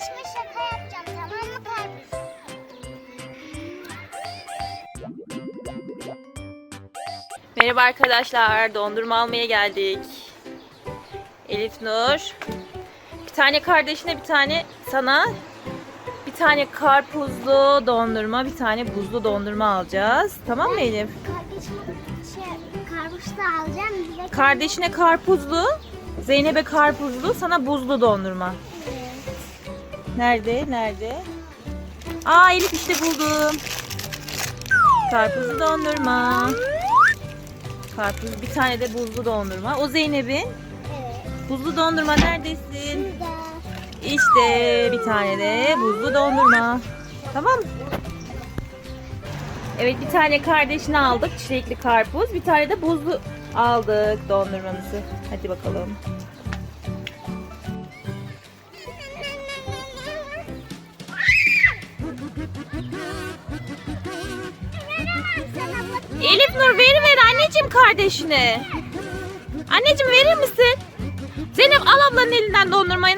kardeşime şaka yapacağım tamam mı karpuz? Merhaba arkadaşlar, dondurma almaya geldik. Elif Nur. Bir tane kardeşine bir tane sana bir tane karpuzlu dondurma, bir tane buzlu dondurma alacağız. Tamam mı Elif? Kardeşime şey, karpuzlu alacağım. Kardeşine karpuzlu, Zeynep'e karpuzlu, sana buzlu dondurma. Nerede? Nerede? Aa Elif işte buldum. Karpuzlu dondurma. Karpuz bir tane de buzlu dondurma. O Zeynep'in. Evet. Buzlu dondurma neredesin? Burada. İşte bir tane de buzlu dondurma. Tamam mı? Evet bir tane kardeşini aldık. Çilekli karpuz. Bir tane de buzlu aldık dondurmamızı. Hadi bakalım. Elif Nur veri ver anneciğim kardeşine. Anneciğim verir misin? Zeynep al ablanın elinden dondurmayı.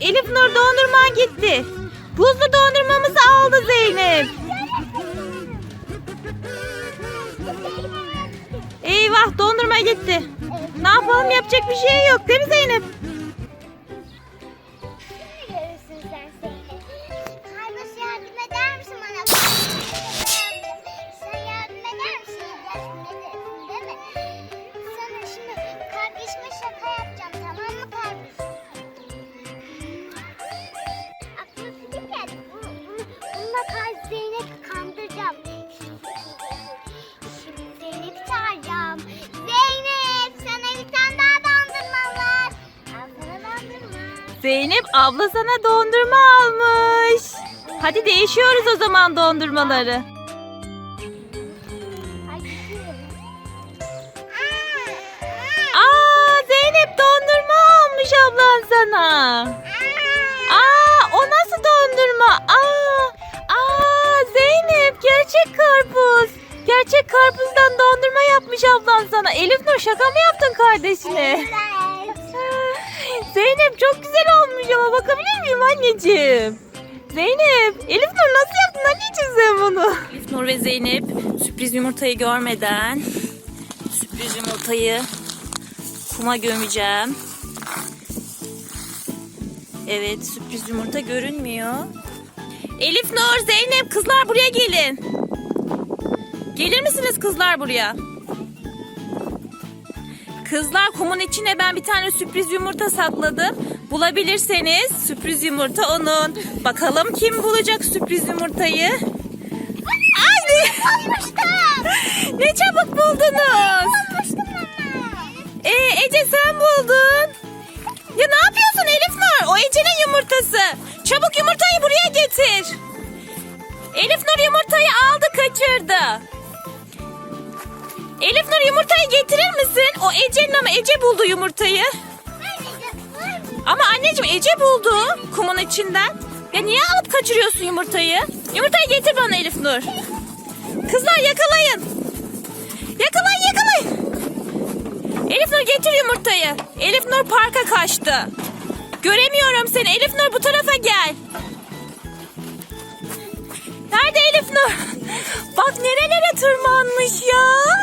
Elif Nur dondurman gitti. Buzlu dondurmamızı aldı Zeynep. Eyvah dondurma gitti. Ne yapalım yapacak bir şey yok değil mi Zeynep? Zeynep'i kandıracağım. Şimdi Zeynep'i çağıracağım. Zeynep sana bir tane daha dondurma var. Sana dondurma. Zeynep abla sana dondurma almış. Hadi değişiyoruz o zaman dondurmaları. Şaka mı yaptın kardeşine? Zeynep çok güzel olmuş ama bakabilir miyim anneciğim? Zeynep, Elif Nur nasıl yaptın anneciğim sen bunu? Elif Nur ve Zeynep sürpriz yumurtayı görmeden sürpriz yumurtayı kuma gömeceğim. Evet sürpriz yumurta görünmüyor. Elif Nur, Zeynep kızlar buraya gelin. Gelir misiniz kızlar buraya? Kızlar kumun içine ben bir tane sürpriz yumurta sakladım. Bulabilirseniz sürpriz yumurta onun. Bakalım kim bulacak sürpriz yumurtayı? Ay! ne çabuk buldunuz. Ee, Ece sen buldun. Ya ne yapıyorsun Elif Nur? O Ece'nin yumurtası. Çabuk yumurtayı buraya getir. Elif Nur yumurtayı aldı kaçırdı. Elif Nur yumurtayı getirir misin? O Ece'nin ama Ece buldu yumurtayı. Ama anneciğim Ece buldu kumun içinden. Ya niye alıp kaçırıyorsun yumurtayı? Yumurtayı getir bana Elif Nur. Kızlar yakalayın. Yakalayın yakalayın. Elif Nur getir yumurtayı. Elif Nur parka kaçtı. Göremiyorum seni. Elif Nur bu tarafa gel. Nerede Elif Nur? Bak nerelere tırmanmış ya.